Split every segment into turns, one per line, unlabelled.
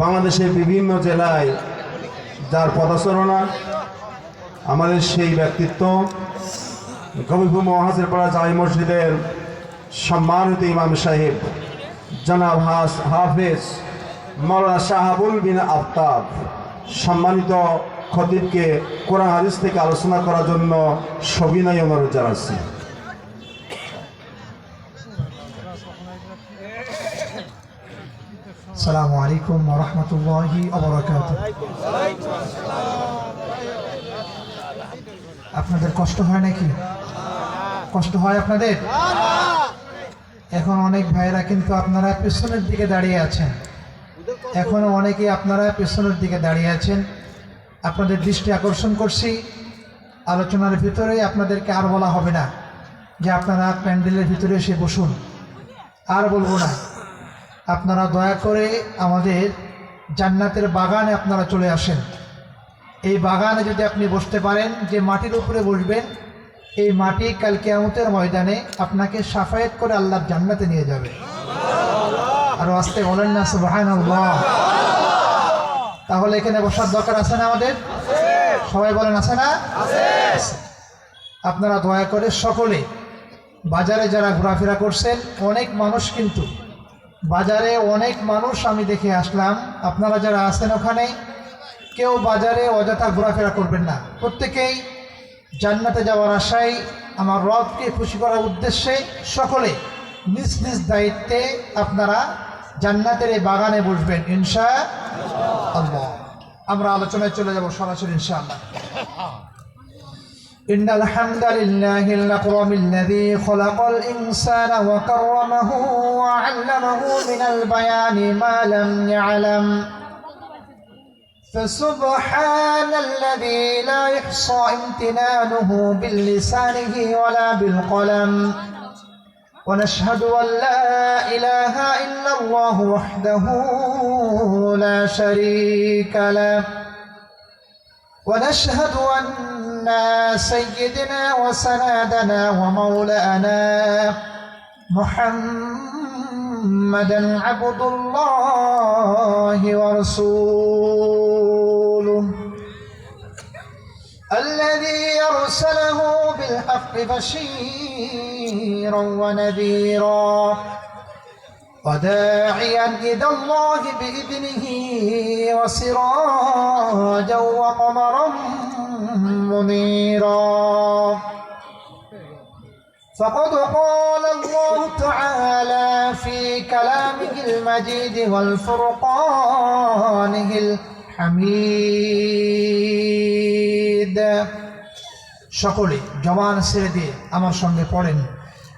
বাংলাদেশের বিভিন্ন জেলায় যার পদাচরণা, আমাদের সেই ব্যক্তিত্ব কবিপুর মহাজের পাড়া জামি মসজিদের সম্মানিত ইমাম সাহেব, জনাব হাস হাফেজ মৌলানা শাহাবুল বিন আফতাব, সম্মানিত খতিবকে কোরআন হাদিস থেকে আলোচনা করার জন্য সবিনয় অনুরোধ জানাচ্ছি।
আসসালামু আলাইকুম রহমতুল্লাহি অবরাকাত আপনাদের কষ্ট হয় নাকি? কষ্ট হয় আপনাদের? এখন অনেক ভাইরা কিন্তু আপনারা পেছনের দিকে দাঁড়িয়ে আছেন। এখনও অনেকেই আপনারা পেছনের দিকে দাঁড়িয়ে আছেন। আপনাদের দৃষ্টি আকর্ষণ করছি। আলোচনার ভিতরে আপনাদেরকে আর বলা হবে না যে আপনারা প্যান্ডেলের ভিতরে এসে বসুন। আর বলব না। আপনারা দয়া করে আমাদের জান্নাতের বাগানে আপনারা চলে আসেন। এই বাগানে যদি আপনি বসতে পারেন, যে মাটির উপরে বসবেন, এই মাটি কাল কেয়ামতের ময়দানে আপনাকে সাফায়েত করে আল্লাহর জান্নাতে নিয়ে যাবে। আর আসতে বলেন না সুবাহান তাহলে এখানে বসার দরকার আছে না আমাদের? সবাই বলেন, আছে না? আপনারা দয়া করে সকলে, বাজারে যারা ঘোরাফেরা করছেন, অনেক মানুষ কিন্তু বাজারে অনেক মানুষ আমি দেখে আসলাম। আপনারা যারা আছেন ওখানে, কেউ বাজারে অযথা ঘোরাফেরা করবেন না। প্রত্যেকেই জান্নাতে যাওয়ার আশায়, আমার রবকে খুশি করার উদ্দেশ্যে সকলে নিজ নিজ দায়িত্বে আপনারা জান্নাতের এই বাগানে বসবেন, ইনশা আল্লাহ। আমরা আলোচনায় চলে যাব সরাসরি ইনশাআল্লাহ إن الحمد لله الأكرم الذي خلق الإنسان وكرمه وعلمه من البيان ما لم يعلم. فسبحان الذي لا يحصى امتنانه باللسانه ولا بالقلم. ونشهد أن لا إله إلا الله وحده لا شريك له. ونشهد أن سيدنا وسندنا ومولانا محمدا عبد الله ورسوله الذي أرسله بالحق بشيرا ونذيرا وداعيا إلى الله بإذنه وسراجا وقمرا منيرا فقد قال الله تعالى في كلامه المجيد والفرقانه الحميد সকলে জবান ছেড়ে দিয়ে আমার সঙ্গে পড়েন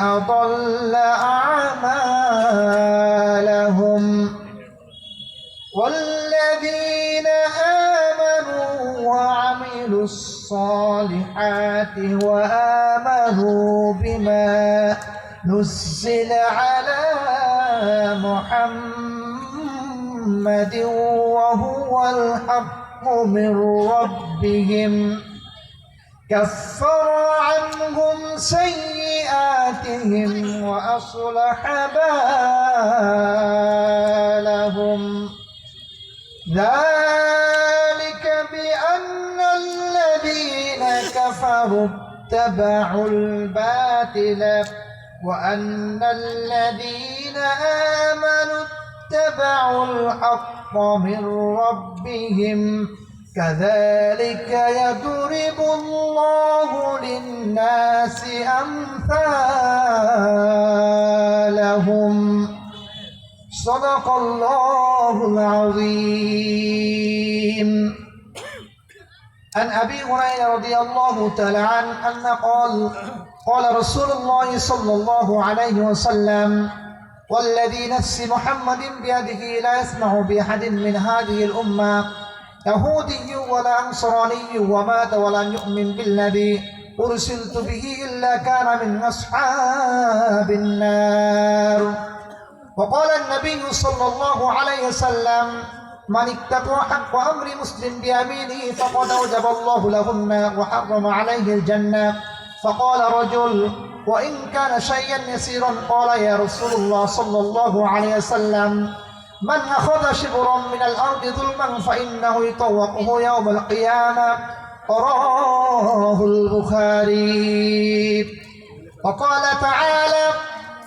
أضل أعمالهم والذين آمنوا وعملوا الصالحات وآمنوا بما نزل على محمد وهو الحق من ربهم كفر عنهم سيئاتهم وأصلح بالهم. ذلك بأن الذين كفروا اتبعوا الباطل وأن الذين آمنوا اتبعوا الحق من ربهم كذلك يضرب الله للناس أمثالهم. صدق الله العظيم. عن أبي هريرة رضي الله تعالى عنه أن قال قال رسول الله صلى الله عليه وسلم والذي نفس محمد بيده لا يسمع بأحد من هذه الأمة يهودي ولا نصراني ومات ولم يؤمن بالذي أرسلت به إلا كان من أصحاب النار. وقال النبي صلى الله عليه وسلم من اتقى حق أمر مسلم بيمينه فقد أوجب الله له النار وحرم عليه الجنة. فقال رجل وإن كان شيئا يسيرا قال يا رسول الله صلى الله عليه وسلم من أخذ شبرا من الأرض ظلما فإنه يطوقه يوم القيامة. رواه البخاري. وقال تعالى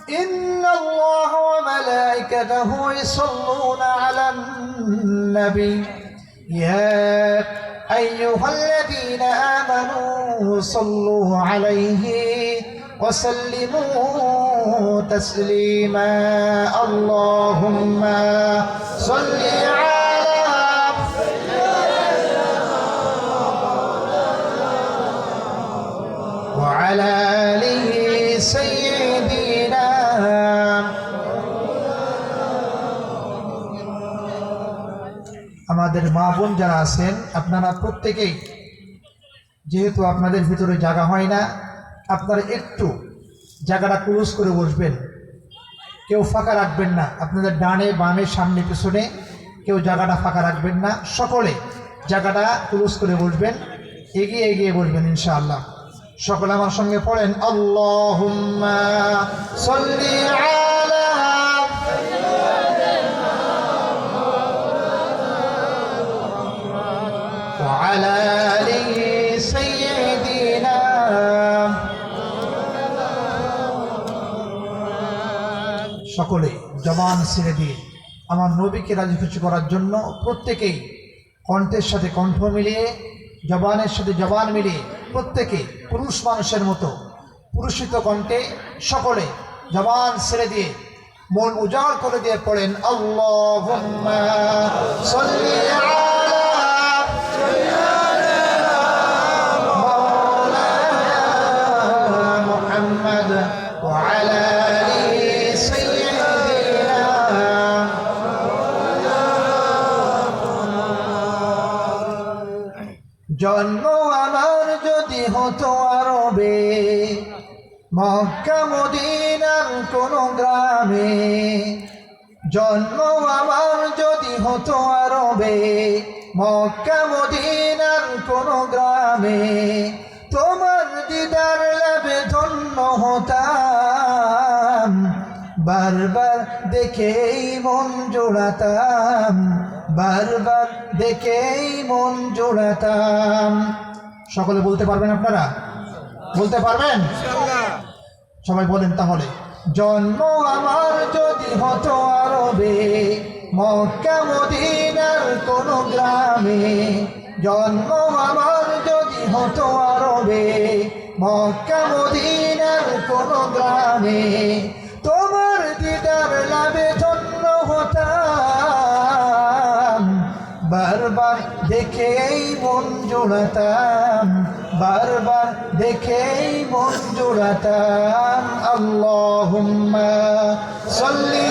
إن الله وملائكته يصلون على النبي. يا أيها الذين آمنوا صلوا عليه وسلموا تسليما اللهم صل على وعلى آله سيدنا আমাদের মা বোন যারা আছেন আপনারা প্রত্যেকেই যেহেতু আপনাদের ভিতরে জায়গা হয় না আপনারা একটু জায়গাটা ক্লোজ করে বসবেন। কেউ ফাঁকা রাখবেন না। আপনাদের ডানে, বামে, সামনে, পিছনে কেউ জায়গাটা ফাঁকা রাখবেন না। সকলে জায়গাটা ক্লোজ করে বসবেন। এগিয়ে এগিয়ে বসবেন ইনশাআল্লাহ। সকলে আমার সঙ্গে পড়েন, আল্লাহুম্মা সকলে জবান ছেড়ে দিয়ে আমার নবীকে রাজি খুশি করার জন্য প্রত্যেকেই কণ্ঠের সাথে কণ্ঠ মিলিয়ে, জবানের সাথে জবান মিলিয়ে প্রত্যেকে পুরুষ মানুষের মতো পুরুষিত কণ্ঠে সকলে জবান ছেড়ে দিয়ে মন উজাড় করে দিয়ে পড়েন আল্লাহ জন্ম আমার যদি হতো আরবে, মক্কা, মদিনার কোন গ্রামে জন্ম আমার যদি হতো আরবে, মক্কা, মদিনার কোন গ্রামে, তোমার দিদার লাভে ধন্য হতাম, বারবার দেখেই মন জোড়াতাম। বারবার দেখেই মন জোড়াতাম। সকলে বলতে পারবেন আপনারা? বলতে পারবেন? সবাই বলেন তাহলে। জন্ম আমার যদি হতো আরবে, মক্কা, মদিনার কোন গ্রামে, জন্ম আমার যদি হতো আরবে, মক্কা, মদিনার কোন গ্রামে বারবার দেখেই মন জোড়াতাম বারবার দেখেই মন জোড়াতাম। আল্লাহ সাল্লি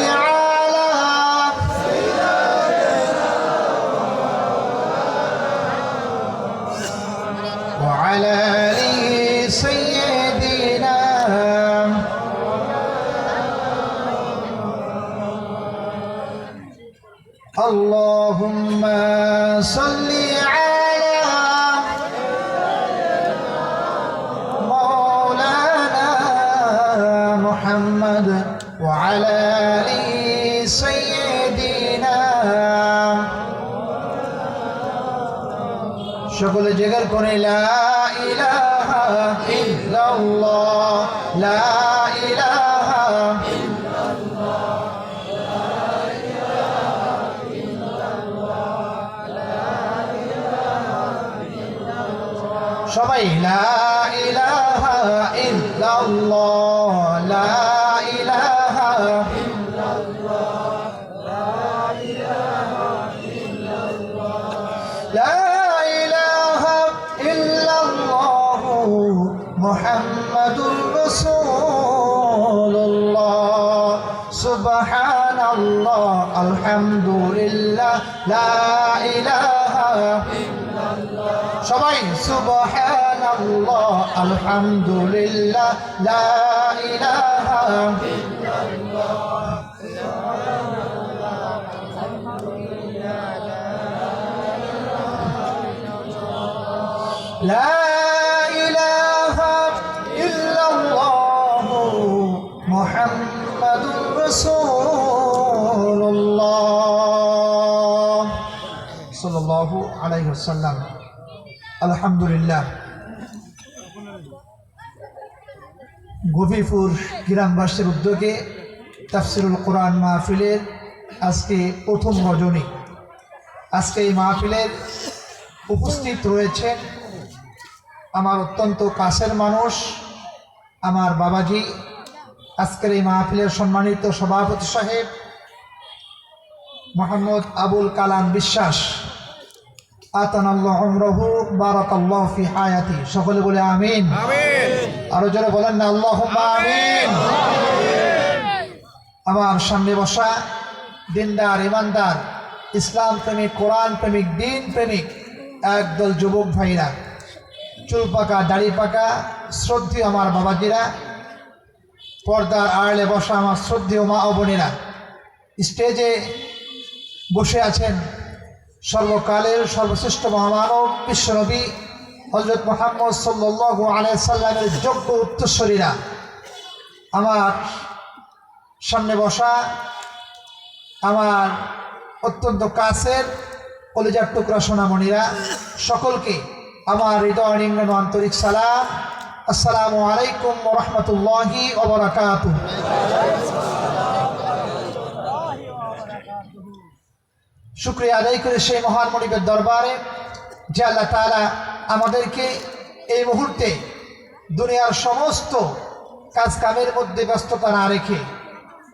সকলে জেগার করে লা ইলাহা ইল্লাল্লাহ লা ইলাহা সবাই লা সবাই সুবহানাল্লাহ আলহামদুলিল্লাহ লা ইলাহা لا সাল্লাম। আলহামদুলিল্লাহ। গোপীপুর গ্রামবাসীর উদ্যোগে তাফসিরুল কোরআন মাহফিলের আজকে প্রথম রজনী। আজকে এই মাহফিলের উপস্থিত রয়েছে আমার অত্যন্ত কাছের মানুষ, আমার বাবাজি। আজকের এই মাহফিলের সম্মানিত সভাপতি সাহেব মোহাম্মদ আবুল কালাম বিশ্বাস। সকলে বলে আমিন। আরও জোরে বলেন না আল্লাহ আমিন। আমার সামনে বসা দিনদার ইমানদার ইসলাম প্রেমিক কোরআন প্রেমিক দিন প্রেমিক একদল যুবক ভাইরা। চুল পাকা দাড়ি পাকা শ্রদ্ধেয় আমার বাবাজিরা। পর্দার আড়ালে বসা আমার শ্রদ্ধেয় মা ও বোনেরা। স্টেজে বসে আছেন সর্বকালের সর্বশ্রেষ্ঠ মহামানব বিশ্বনবী হজরত মোহাম্মদ সাল্লু আলাইসাল্লামের যোগ্য উত্তরস্বরীরা আমার সামনে বসা, আমার অত্যন্ত কাছের কলেজার টুকরা সোনামণিরা, সকলকে আমার হৃদয় নিম্ন আন্তরিক সালাম। আসসালামু আলাইকুম রহমতুল্লাহি ওবরাকাত শুক্রিয়া আদায় করে সেই মহান মনিবের দরবারে যে আল্লাহ তাআলা আমাদেরকে এই মুহূর্তে দুনিয়ার সমস্ত কাজ কামের মধ্যে ব্যস্ততা না রেখে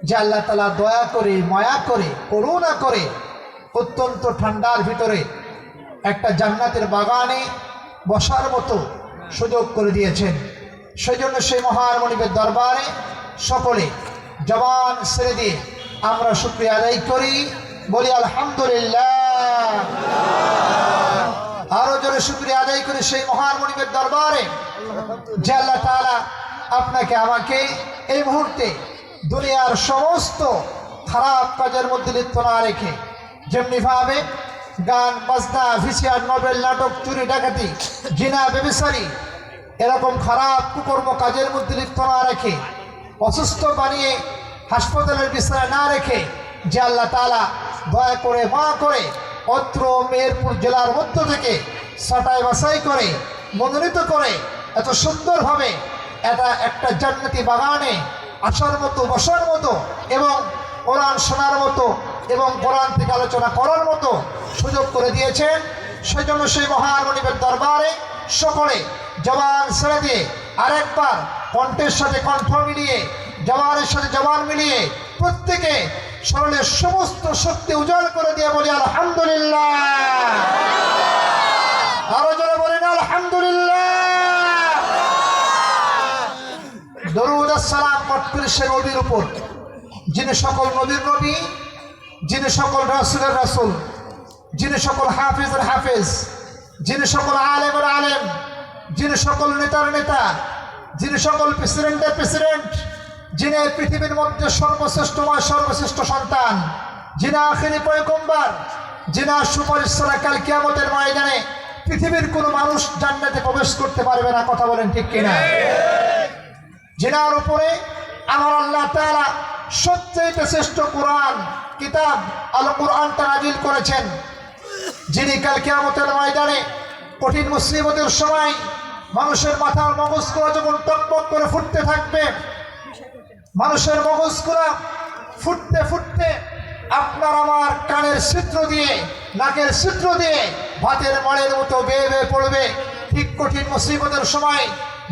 যে আল্লাহ তালা দয়া করে, মায়া করে, করুণা করে অত্যন্ত ঠান্ডার ভিতরে একটা জান্নাতের বাগানে বসার মতো সুযোগ করে দিয়েছেন। সেই জন্য সেই মহান মনিবের দরবারে সকলে জবান ছেড়ে দিয়ে আমরা শুক্রিয়া আদায় করি। বলি, আলহামদুলিল্লাহ। আরও জোরে শুক্রিয়া আদায় করে সেই মহান দরবারে, যে আল্লাহ তাআলা আপনাকে, আমাকে এই মুহূর্তে দুনিয়ার সমস্ত খারাপ কাজের মধ্যে লিপ্ত না রেখে যেমনিভাবে গান, বাজনা ভিসিয়ার নোবেল নাটক, চুরি, ডাকাতি জিনা বেবিসারি এরকম খারাপ কুকর্ম কাজের মধ্যে লিপ্ত না রেখে, অসুস্থ বানিয়ে হাসপাতালের বিছানায় না রেখে যে আল্লাহ তালা দয়া করে মা করে অত্র মেহেরপুর জেলার মধ্য থেকে সাটাই বাছাই করে, মনোনীত করে এত সুন্দরভাবে এটা একটা জান্নাতি বাগানে আসার মতো, বসার মতো এবং কোরআন শোনার মতো এবং কোরআন থেকে আলোচনা করার মতো সুযোগ করে দিয়েছেন। সেই জন্য সেই মহান মনিবের দরবারে সকলে জবান ছেড়ে দিয়ে আরেকবার কণ্ঠের সাথে কণ্ঠ মিলিয়ে, জবানের সাথে জবান মিলিয়ে প্রত্যেকে সরলের সমস্ত শক্তি উজাড় করে দিয়ে বলি, আলহামদুলিল্লাহ। আরও জোরে আলহামদুলিল্লাহ। সালাম পটকুরি সে নবীর উপর, যিনি সকল নবীর নবী, যিনি সকল রাসুলের রাসুল, যিনি সকল হাফিজের হাফিজ, যিনি সকল আলেমের আলেম, যিনি সকল নেতার নেতা, যিনি সকল প্রেসিডেন্টের প্রেসিডেন্ট যিনি পৃথিবীর মধ্যে সর্বশ্রেষ্ঠ মা সর্বশ্রেষ্ঠ সন্তান, যিনি আখেরি পয়গম্বার, যিনি সুপারিশ ছাড়া কাল কিয়ামতের ময়দানে পৃথিবীর কোনো মানুষ জান্নাতে প্রবেশ করতে পারবে না, কথা বলেন ঠিক কিনা? জেনার উপরে আমার আল্লাহ তাআলা সবচেয়ে শ্রেষ্ঠ কোরআন, কিতাব আল কোরআনটা নাজিল করেছেন। যিনি কাল কেয়ামতের ময়দানে কঠিন মুসিবতের সময় মানুষের মাথার মগজগুলো যখন টকবক করে ফুটতে থাকবে মানুষের মগজগুলো ফুটতে ফুটতে আপনার আমার কানের ছিদ্র দিয়ে, নাকের ছিদ্র দিয়ে ভাতের মাড়ের মতো বেয়ে বেয়ে পড়বে। ঠিক কঠিন মুসিবতের সময়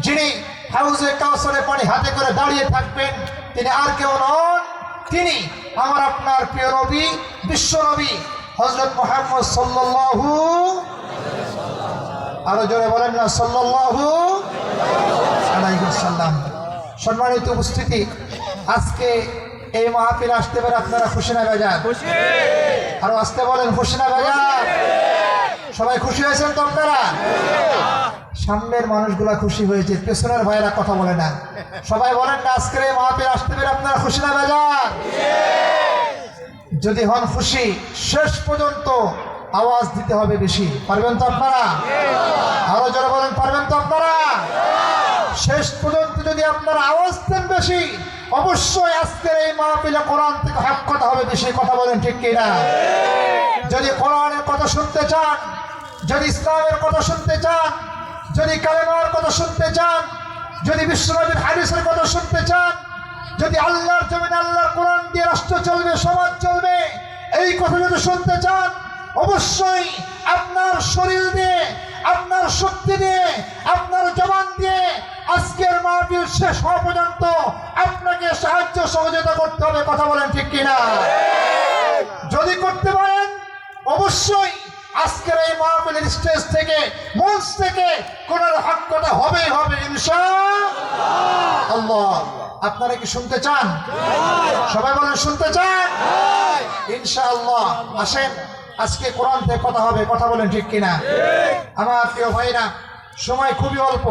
যিনি হাউজে কাউসারে পানি হাতে করে দাঁড়িয়ে থাকবেন, তিনি আর কেউ নন, তিনি আমার আপনার প্রিয় নবী, বিশ্ব নবী হজরত মোহাম্মদ সাল্লাল্লাহু আরও জোরে বলেন না আলাইহি সাল্লাম সম্মানিত উপস্থিতি আজকে এই মাহফিল আসতে পারে আপনারা খুশি না বেজার? আরও আসতে বলেন খুশি না বেজার? সবাই খুশি হয়েছেন তো আপনারা? সামনের মানুষগুলা খুশি হয়েছে পেছনের ভাইরা কথা বলে না। সবাই বলেন না আজকের এই মাহফিল আসতে পেরে আপনারা খুশি না বেজার? যদি হন খুশি শেষ পর্যন্ত আওয়াজ দিতে হবে বেশি। পারবেন তো আপনারা? আরও জোরে বলেন পারবেন তো আপনারা? শেষ পর্যন্ত যদি আপনারা আওয়াজ দেন বেশি, অবশ্যই আজকের এই মাহফিলে কোরআন থেকে হক কথা হবে, বেশি কথা বলেন ঠিক কিনা? যদি কোরআনের কথা শুনতে চান, যদি ইসলামের কথা শুনতে চান, যদি কালেমার কথা শুনতে চান, যদি বিশ্বনবীর হাদিসের কথা শুনতে চান, যদি আল্লাহর জমিন আল্লাহর কোরআন দিয়ে রাষ্ট্র চলবে, সমাজ চলবে, এই কথা যদি শুনতে চান, অবশ্যই আপনার শরীর দিয়ে, আপনার শক্তি দিয়ে, আপনার জবান দিয়ে আজকের মাহফিল শেষ হওয়া পর্যন্ত আপনাকে সাহায্য সহযোগিতা করতে হবে, কথা বলেন ঠিক কিনা? যদি করতে পারেন, অবশ্যই আজকের এই মাহফিলের স্টেজ থেকে, মঞ্চ থেকে কোন হক কথা হবে ইনশা আল্লাহ। আপনারা কি শুনতে চান? সবাই বলেন, শুনতে চান? ইনশাআল্লাহ। আসেন, আজকে কোরআন থেকে কথা হবে, কথা বলেন ঠিক কিনা? আমার প্রিয় ভাইরা, সময় খুবই অল্প।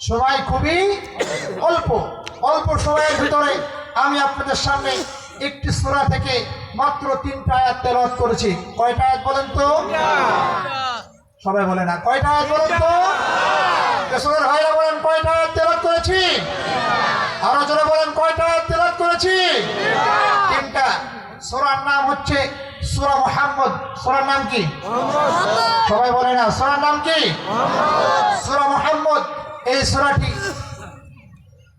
সময় খুবই অল্প। অল্প সময়ের ভিতরে আমি আপনাদের সামনে একটি সূরা থেকে মাত্র তিনটা আয়াত তেলাওয়াত করেছি। কয়টা আয়াত বলেন তো? সবাই বলে না। কয়টা আয়াত বলেন তো? পেছনের ভাইরা বলেন কয়টা আয়াত তেলাওয়াত করেছি? আরও জোরে বলেন কয়টা আয়াত তেলাওয়াত করেছি? তিনটা। সূরার নাম হচ্ছে সূরা মুহাম্মদ। সূরার নাম কি? সবাই বলে না। সূরার নাম কি? সূরা মুহাম্মদ। এই সূরাটি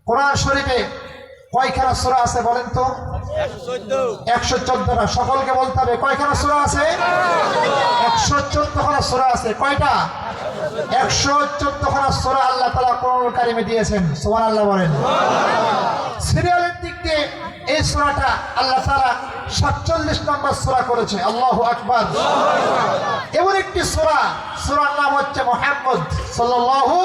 কোরআন শরীফে কয়খানা সূরা আছে বলেন তো? একশো চোদ্দটা। সকলকে বলতে হবে, কয়খানা সূরা আছে? একশো চোদ্দখানা সূরা আছে। কয়টা? একশো চোদ্দখানা সূরা আল্লাহ তালা কোরআন কারিমে দিয়েছেন। সোমান আল্লাহ বলেন। সিরিয়ালের দিক দিয়ে এই সূরাটা আল্লাহ তালা সাতচল্লিশ নম্বর সূরা করেছে। আল্লাহ আকবার। এমন একটি সূরা, সূরার নাম হচ্ছে মোহাম্মদ সাল্লাল্লাহু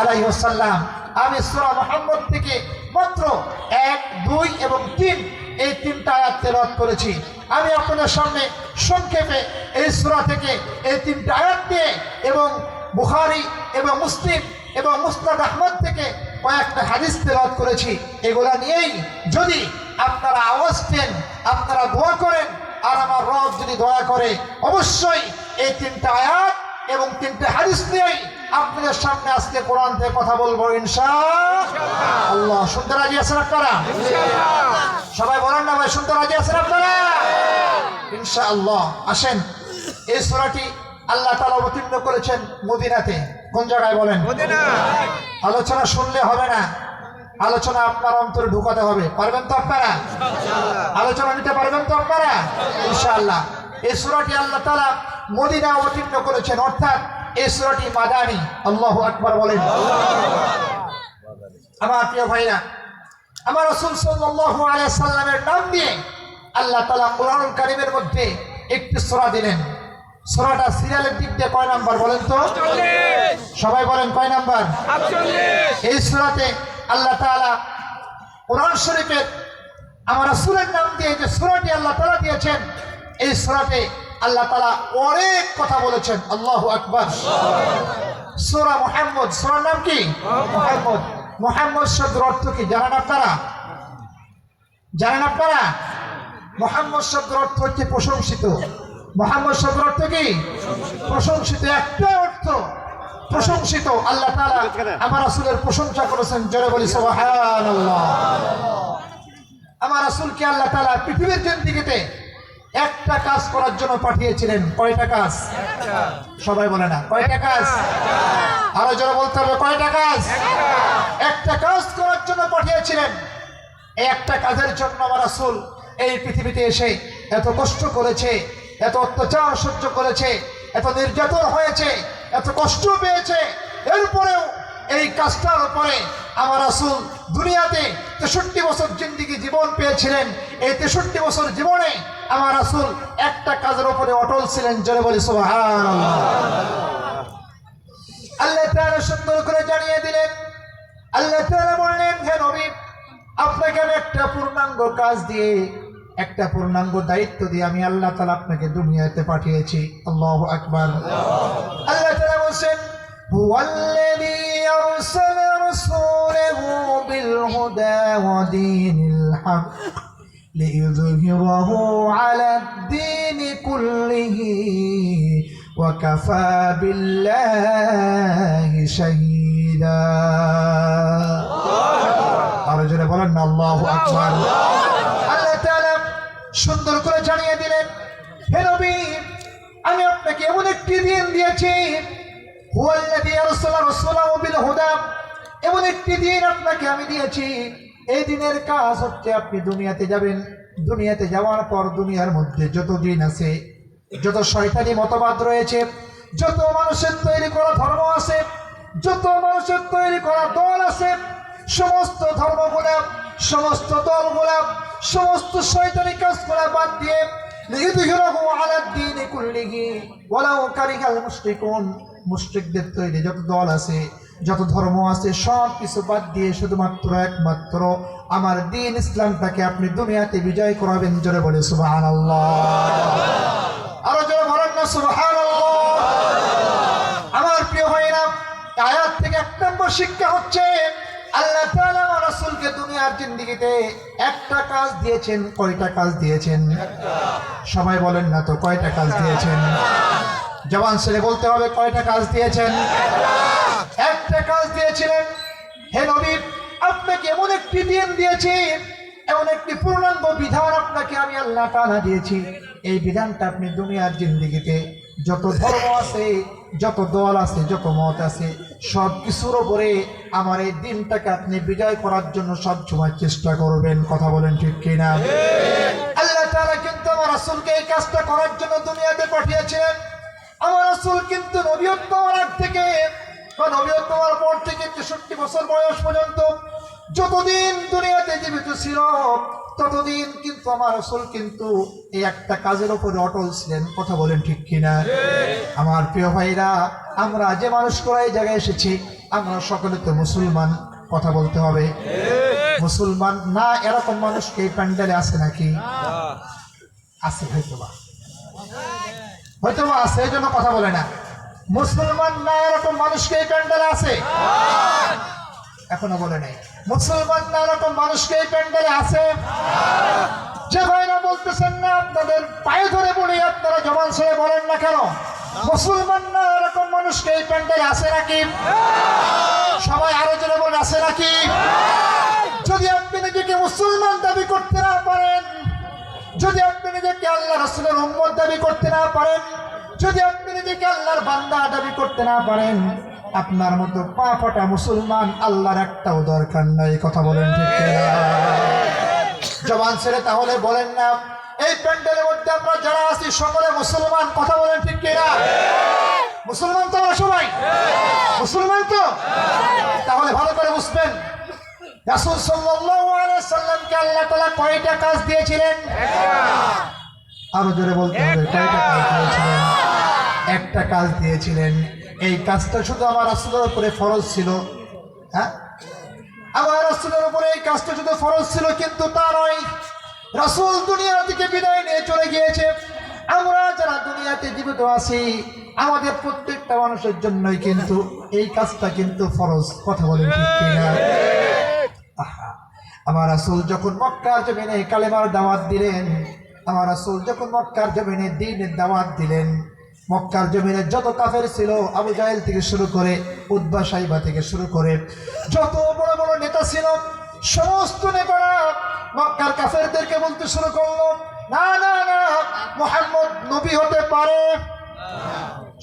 আলাইহি ওয়াসাল্লাম। আমি সূরা মোহাম্মদ থেকে মাত্র এক, দুই এবং তিন এই তিনটা আয়াত তেলাওয়াত করেছি। আমি আপনাদের সামনে সংক্ষেপে এই সুরা থেকে এই তিনটা আয়াত দিয়ে এবং বুখারী এবং মুসলিম এবং মুস্তাদ আহমদ থেকে কয়েকটা হাদিস তেলাওয়াত করেছি। এগুলা নিয়েই যদি আপনারা আওয়াজ দেন, আপনারা দোয়া করেন, আর আমার রব যদি দয়া করে, অবশ্যই এই তিনটা আয়াত এবং তিনটে হাদিস নিয়েই আপনাদের সামনে আজকে কোরআন থেকে কথা বলব ইনশা আল্লাহ শুনতে রাজি আছেন আপনারা? সবাই বলেন না ভাই শুনতে রাজি আছেন আপনারা? ইনশা আল্লাহ আসেন এই সূরাটি আল্লাহ তালা অবতীর্ণ করেছেন মদিনাতে। কোন জায়গায় বলেন? আলোচনা শুনলে হবে না। আলোচনা আপনার অন্তরে ঢুকাতে হবে। পারবেন তো আপনারা? আলোচনা নিতে পারবেন তো আপনারা? ইনশাআল্লাহ। এই সুরাটি আল্লাহ তালা মদিনা অবতীর্ণ করেছেন অর্থাৎ এই সুরাটি মাদানি। আল্লাহ আকবর বলেন। আমার প্রিয় ভাইরা আমার রসুল সাল্লাল্লাহু আলাইহি সাল্লামের নাম দিয়ে আল্লাহ তালা কোরআনুল কারিমের মধ্যে একটি সূরা দিলেন। সূরাটা সিরিয়ালের দিক দিয়ে কয় নাম্বার বলেন তো? সবাই বলেন কয় নাম্বার? এই সুরাতে আল্লাহ তাআলা কোরআন শরীফের আমার রাসূলের নাম দিয়ে যে সূরাটি আল্লাহ তালা দিয়েছেন এই সূরাতে আল্লাহ তাআলা অনেক কথা বলেছেন। আল্লাহ আকবর। সূরা মুহাম্মদ। সূরার নাম কি? মুহাম্মদ। মুহাম্মদ শব্দের অর্থ কি? জানেন আপনারা? জানেন আপনারা? মোহাম্মদ শব্দের অর্থ হচ্ছে প্রশংসিত। মোহাম্মদ শব্দের অর্থ কি? প্রশংসিত। একটা অর্থ প্রশংসিত। আল্লাহ তাআলা আমার আসলের প্রশংসা করেছেন। জোরে বলি, সুবহানাল্লাহ। আমার রাসূলকে আল্লাহ তালা পৃথিবীর জিন্দেগিতে একটা কাজ করার জন্য পাঠিয়েছিলেন। কয়টা কাজ? সবাই বলে না। কয়টা কাজ? আরও জোরে বলতে হবে কয়টা কাজ? একটা কাজ করার জন্য পাঠিয়েছিলেন। এই একটা কাজের জন্য আমার রাসূল এই পৃথিবীতে এসে এত কষ্ট করেছে এত অত্যাচার সহ্য করেছে এত নির্যাতন হয়েছে এত কষ্ট পেয়েছে। এরপরেও এই কাজটার উপরে আমার রাসূল দুনিয়াতে তেষট্টি বছর জিন্দিগি জীবন পেয়েছিলেন। এই তেষট্টি বছর জীবনে আমার রাসূল একটা কাজের উপরে অটল ছিলেন, জোরে বলি সুবহানাল্লাহ। আল্লাহ তাআলা সুন্দর করে জানিয়ে দিলেন, আল্লাহ তাআলা বললেন, হে নবী, আপনাকে আমি একটা পূর্ণাঙ্গ কাজ দিয়ে, একটা পূর্ণাঙ্গ দায়িত্ব দিয়ে আমি আল্লাহ তালা আপনাকে দুনিয়াতে পাঠিয়েছি। আল্লাহ আকবার। আল্লাহ তালা বলছেন هو ليظهره على الدين كله وكفى بالله شهيدا আরো জোরে বলেন না আল্লাহ আকবার আল্লাহ তাআলা সুন্দর করে জানিয়ে দিলেন হে নবী আমি আপনাকে এমন একটি দিন দিয়েছি হুয়াল্লাযী আরসালা রাসূলাহু বিল হুদা এমন একটি দিন আপনাকে আমি দিয়েছি এই দিনের কাজ হচ্ছে আপনি দুনিয়াতে যাবেন, দুনিয়াতে যাওয়ার পর দুনিয়ার মধ্যে যত দিন আছে, যত শয়তানি মতবাদ রয়েছে, যত মানুষের তৈরি করা ধর্ম আছে, যত মানুষের তৈরি করা দল আছে, সমস্ত ধর্মগুলা, সমস্ত দলগুলা, সমস্ত শয়তানি কাজগুলা বাদ দিয়ে মুশরিকদের তৈরি যত দল আছে যত ধর্ম আছে সব কিছু বাদ দিয়ে শুধুমাত্র একমাত্র আমার দিন ইসলামটাকে আপনি দুনিয়াতে বিজয় করাবেন জোরে বলে সুবহানাল্লাহ। আরও জোরে বলেন না সুবহানাল্লাহ। আমার প্রিয় ভাইরা আয়াত থেকে এক নম্বর শিক্ষা হচ্ছে আল্লাহ তাআলা রাসূলকে দুনিয়ার জিন্দেগিতে একটা কাজ দিয়েছেন কয়টা কাজ দিয়েছেন? সবাই বলেন না তো কয়টা কাজ দিয়েছেন? জবান ছেলে বলতে হবে কয়টা কাজ দিয়েছেন? একটা কাজ দিয়েছিলেন হে নবী আপনাকে এমন একটি দিন দিয়েছি এমন একটি পূর্ণাঙ্গ বিধান আপনাকে আমি আল্লাহ তাআলা দিয়েছি। এই বিধানটা আপনি দুনিয়ার জিন্দেগিতে যত ধর্ম আছে যত দল আছে যত মত আছে সব কিছুর উপরে আমার এই দিনটাকে আপনি বিজয় করার জন্য সব সময় চেষ্টা করবেন। কথা বলেন ঠিক কিনা? আল্লাহ তাআলা কিন্তু আমার রাসূলকে এই কাজটা করার জন্য দুনিয়াতে পাঠিয়েছিলেন। আমার রাসূল কিন্তু হওয়ার আগ থেকে বা নবীয়ত্ব পর থেকে তেষট্টি বছর বয়স পর্যন্ত যতদিন দুনিয়াতে জীবিত ছিল ততদিন কিন্তু আমার রসুল কিন্তু এই একটা কাজের উপরে অটল ছিলেন। কথা বলেন ঠিক কিনা? আমার প্রিয় ভাইরা আমরা যে মানুষ করা এই জায়গায় এসেছি আমরা সকলে তো মুসলমান কথা বলতে হবে। মুসলমান না এরকম মানুষ কি এই প্যান্ডেলে আছে নাকি? আছে হয়তো বা হয়তো বা আছে এই জন্য কথা বলে না। মুসলমান না, এরকম মানুষকে এই প্যান্ডেলে আছে? এখনও বলে নাই। মুসলমান না, এরকম মানুষকে এই প্যান্ডেলে আছে? যে ভাইরা বলতেছেন না, আপনাদের পায়ে ধরে পড়ে আপনারা জবান ছেড়ে বলেন না কেন? মুসলমান না, এরকম মানুষকে এই প্যান্ডেলে আছে নাকি? সবাই আরও জোরে বলে আছে নাকি? যদি আপনি নিজেকে মুসলমান দাবি করতে না পারেন যদি আপনি নিজেকে আল্লাহ রসুলের উম্মত দাবি করতে না পারেন, যদি আপনি নিজেকে আল্লাহর বান্দা দাবি করতে না পারেন, আপনার মতো পা ফাটা মুসলমান আল্লাহর একটাও দরকার নাই কথা বলেন জবান ছেড়ে তাহলে বলেন না, এই প্যান্ডেলের মধ্যে আমরা যারা আছি, সকলে মুসলমান, কথা বলেন ঠিক কিনা? মুসলমান তো সবাই? মুসলমান তো? তাহলে ভালো করে বুঝবেন রাসূল সাল্লামকে আল্লাহ তাআলা কয়টা কাজ দিয়েছিলেন? আরও জোরে বলতে হবে, কয়টা কাজ দিয়েছিলেন? একটা কাজ দিয়েছিলেন। এই কাজটা শুধু আমার রাসূলের উপরে ফরজ ছিল। হ্যাঁ? আমার রাসূলের উপরে এই কাজটা শুধু ফরজ ছিল, কিন্তু তা নয়। রাসূল দুনিয়া থেকে বিদায় নিয়ে চলে গিয়েছে। আমরা যারা দুনিয়াতে জীবিত আছি, আমাদের প্রত্যেকটা মানুষের জন্যই কিন্তু এই কাজটা কিন্তু ফরজ। কথা বলেন ঠিক কিনা? আমার রাসূল যখন মক্কার জমিনে কালেমার দাওয়াত দিলেন, আমার রাসূল যখন মক্কার জমিনে দিনের দাওয়াত দিলেন, মক্কার জমিনে যত কাফের ছিল, আবু জাহেল থেকে শুরু করে উদ্বা সাইবা থেকে শুরু করে যত বড় বড় নেতা ছিল, সমস্ত নেতারা মক্কার কাফেরদেরকে বলতে শুরু করল, না না না, মোহাম্মদ নবী হতে পারে।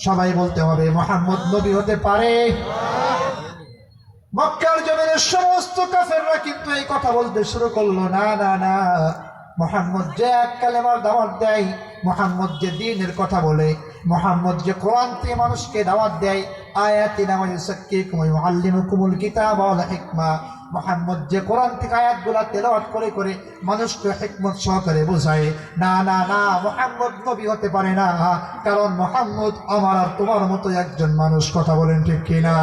সবাই বলতে হবে, মোহাম্মদ নবী হতে পারে। মক্কার জমিনের সমস্ত কাফেররা কিন্তু এই কথা বলতে শুরু করল, না না না, মোহাম্মদ যে এক কালেমার দাওয়াত দেয়, মোহাম্মদ যে দিনের কথা বলে, মোহাম্মদ যে কোরআন থেকে মানুষকে দাওয়াত দেয়, আয়াতি নামাজ সাক্কিকুম ওয়া ইউআল্লিমুকুমুল কিতাব ওয়াল হিকমা। মোহাম্মদ যে কোরআন থেকে আয়াতগুলা তেলাওয়াত করে করে মানুষকে হিকমত সহকারে বোঝায়, না না না, মোহাম্মদ নবী হতে পারে না, কারণ মোহাম্মদ আমার আর তোমার মতো একজন মানুষ। কথা বলেন ঠিক কিনা?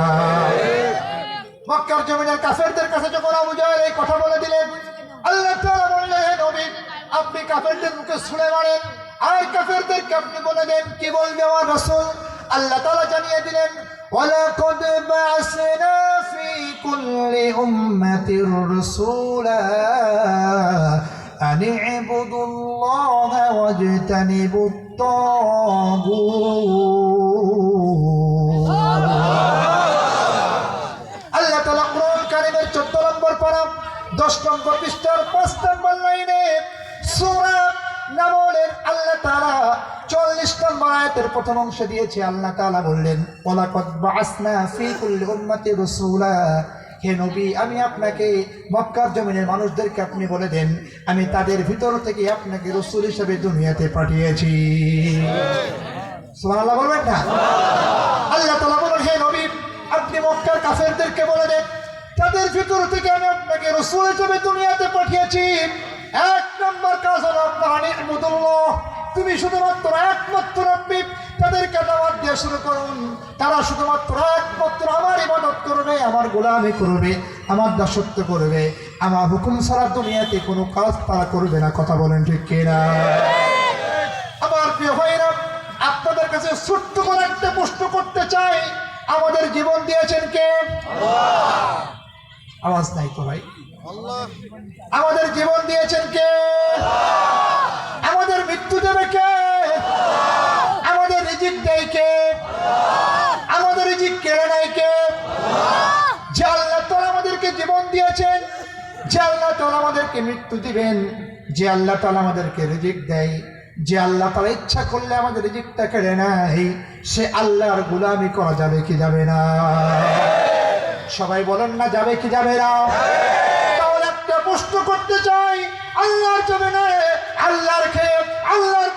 মক্কার জমিনের কাফেরদের কাছে যখন আবু জাহেল এই কথা বলে দিলেন আল্লাহ তাআলা বললেন হে নবী আপনি কাফেরদের মুখে ছুঁড়ে মারেন আর কাফেরদেরকে আপনি বলে দেন কি বলবে আমার রাসূল আল্লাহ তাআলা জানিয়ে দিলেন ولقد بعثنا في كل أمة رسولا أن اعبدوا الله واجتنبوا الطاغوت দশ নম্বর পৃষ্ঠার পাঁচ নম্বর লাইনে সুরা নামলের আল্লাহ তালা চল্লিশ নম্বর আয়াতের প্রথম অংশ দিয়েছে আল্লাহ তালা বললেন ওলাকত বাসনা ফি কুল্লি উম্মতি রসুলা। হে নবী, আমি আপনাকে মক্কার জমিনের মানুষদেরকে আপনি বলে দেন, আমি তাদের ভিতর থেকে আপনাকে রসুল হিসেবে দুনিয়াতে পাঠিয়েছি। সুবহানাল্লাহ বলবেন না? আল্লাহ তালা বলেন, হে নবী, আপনি মক্কার কাফেরদেরকে বলে দেন তাদের ভিতর থেকে আমি আপনাকে রসুল হিসেবে দুনিয়াতে পাঠিয়েছি। এক নম্বর কাজ হলো আপনার ইহমুদুল্লাহ তুমি শুধুমাত্র একমাত্র রব্বি, তাদেরকে দাওয়াত দিয়ে শুরু করুন। তারা শুধুমাত্র একমাত্র আমার ইবাদত করবে, আমার গোলামি করবে, আমার দাসত্ব করবে, আমার হুকুম ছাড়া দুনিয়াতে কোনো কাজ তারা করবে না। কথা বলেন ঠিক কিনা? আমার প্রিয় ভাইরা আপনাদের কাছে ছোট্ট করে একটা প্রশ্ন করতে চাই। আমাদের জীবন দিয়েছেন কে? আওয়াজ নাই তো ভাই। আমাদের জীবন দিয়েছেন কে? আমাদের মৃত্যু দেবে কে? আমাদের রিজিক দেয় কে? আমাদের রিজিক কেড়ে নেয় কে? যে আল্লাহ তাআলা আমাদেরকে জীবন দিয়েছেন যে আল্লাহ তাআলা আমাদেরকে মৃত্যু দিবেন যে আল্লাহ তাআলা আমাদেরকে রিজিক দেয় যে আল্লাহ তাআলা ইচ্ছা করলে আমাদের রিজিকটা কেড়ে নেয় সে আল্লাহর গুলামি করা যাবে কি যাবে না? সবাই বলেন না, যাবে কি যাবে না? তাহলে একটা প্রশ্ন করতে চাই, আল্লাহর জমিনে আল্লাহর খেয়ে আল্লাহর